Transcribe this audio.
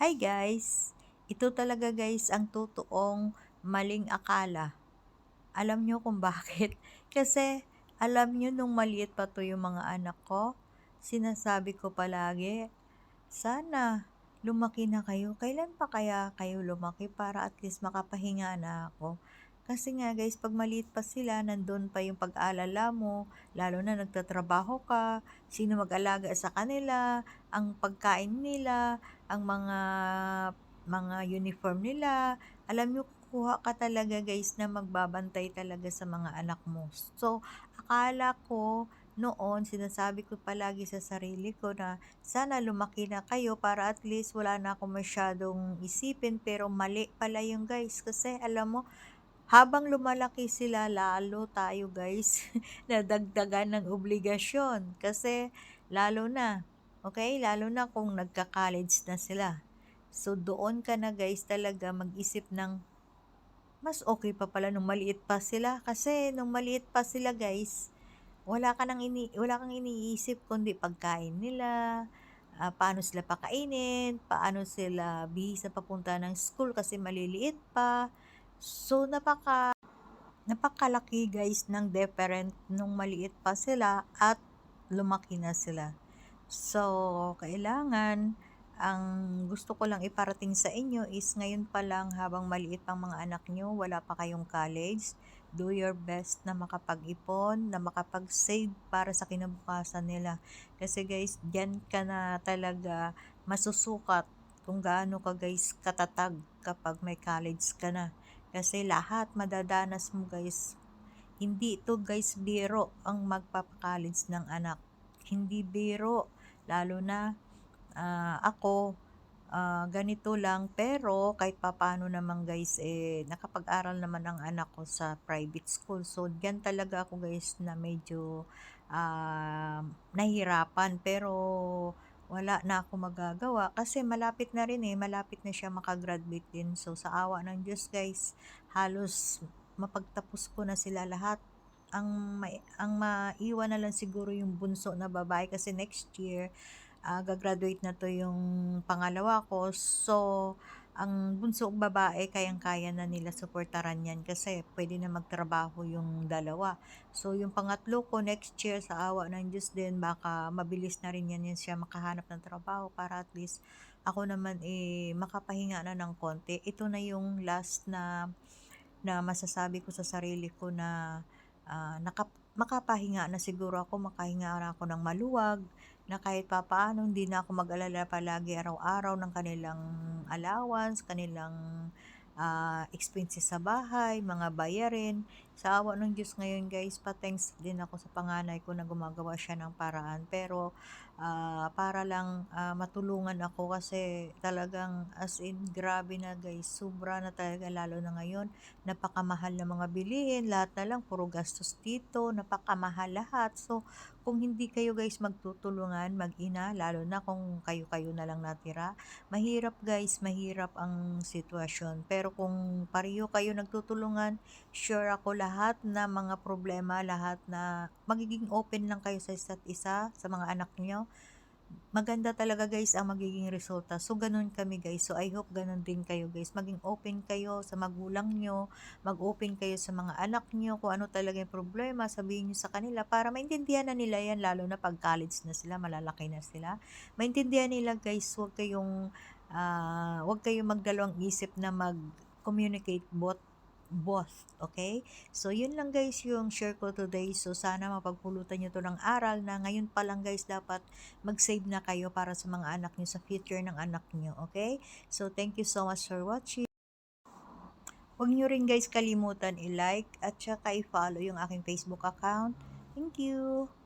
Hi guys! Ito talaga guys ang totoong maling akala. Alam nyo kung bakit? Kasi alam nyo nung maliit pa to yung mga anak ko, sinasabi ko palagi, sana lumaki na kayo. Kailan pa kaya kayo lumaki para at least makapahinga na ako? Kasi nga guys, pag maliit pa sila, nandun pa yung pag-aalala mo, lalo na nagtatrabaho ka, sino mag-alaga sa kanila, ang pagkain nila, ang mga mga uniform nila. Alam nyo, kuha ka talaga guys na magbabantay talaga sa mga anak mo. So, akala ko noon, sinasabi ko palagi sa sarili ko na sana lumaki na kayo para at least wala na ako masyadong isipin pero mali pala yung guys kasi alam mo habang lumalaki sila, lalo tayo guys, nadagdagan ng obligasyon. Kasi lalo na, okay, lalo na kung nagka-college na sila. So doon ka na guys talaga mag-isip ng mas okay pa pala nung maliit pa sila. Kasi nung maliit pa sila guys, wala ka nang ini wala kang iniisip kundi pagkain nila, uh, paano sila pakainin, paano sila bihis na papunta ng school kasi maliliit pa. So, napaka napakalaki guys ng different nung maliit pa sila at lumaki na sila. So, kailangan ang gusto ko lang iparating sa inyo is ngayon pa lang habang maliit pang mga anak nyo, wala pa kayong college, do your best na makapag-ipon, na makapag-save para sa kinabukasan nila. Kasi guys, diyan ka na talaga masusukat kung gaano ka guys katatag kapag may college ka na. Kasi lahat madadanas mo guys. Hindi ito guys biro ang magpapakalins ng anak. Hindi biro. Lalo na uh, ako uh, ganito lang. Pero kahit papano naman guys eh nakapag-aral naman ang anak ko sa private school. So diyan talaga ako guys na medyo uh, nahirapan pero wala na ako magagawa. Kasi malapit na rin eh, malapit na siya makagraduate din. So sa awa ng Diyos guys, halos mapagtapos ko na sila lahat. Ang may, ang maiwan na lang siguro yung bunso na babae kasi next year uh, gagraduate na to yung pangalawa ko. So ang bunsong babae, kayang-kaya na nila suportaran yan kasi pwede na magtrabaho yung dalawa. So, yung pangatlo ko next year sa awa ng Diyos din, baka mabilis na rin yan, yan siya makahanap ng trabaho para at least ako naman eh makapahinga na ng konti. Ito na yung last na na masasabi ko sa sarili ko na uh, nakap makapahinga na siguro ako, makahinga na ako ng maluwag, na kahit papaano hindi na ako mag-alala palagi araw-araw ng kanilang allowance, kanilang uh, expenses sa bahay, mga bayarin. Sa awa ng Diyos ngayon guys, pa-thanks din ako sa panganay ko na gumagawa siya ng paraan. Pero uh, para lang uh, matulungan ako kasi talagang as in grabe na guys sobra na talaga lalo na ngayon. Napakamahal na mga bilihin lahat na lang puro gastos dito napakamahal lahat. So kung hindi kayo guys magtutulungan mag-ina lalo na kung kayo-kayo na lang natira mahirap guys mahirap ang sitwasyon. Pero kung pareho kayo nagtutulungan sure ako lahat na mga problema lahat na magiging open lang kayo sa isa't isa sa mga anak niyo maganda talaga guys ang magiging resulta. So, ganun kami guys. So, I hope ganun din kayo guys. Maging open kayo sa magulang nyo. Mag-open kayo sa mga anak nyo. Kung ano talaga yung problema, sabihin nyo sa kanila para maintindihan na nila yan. Lalo na pag college na sila, malalaki na sila. Maintindihan nila guys, huwag kayong, uh, huwag kayong magdalawang isip na mag-communicate both both. Okay? So, yun lang guys yung share ko today. So, sana mapagpulutan nyo to ng aral na ngayon pa lang guys dapat mag-save na kayo para sa mga anak nyo, sa future ng anak nyo. Okay? So, thank you so much for watching. Huwag nyo rin guys kalimutan i-like at saka i-follow yung aking Facebook account. Thank you!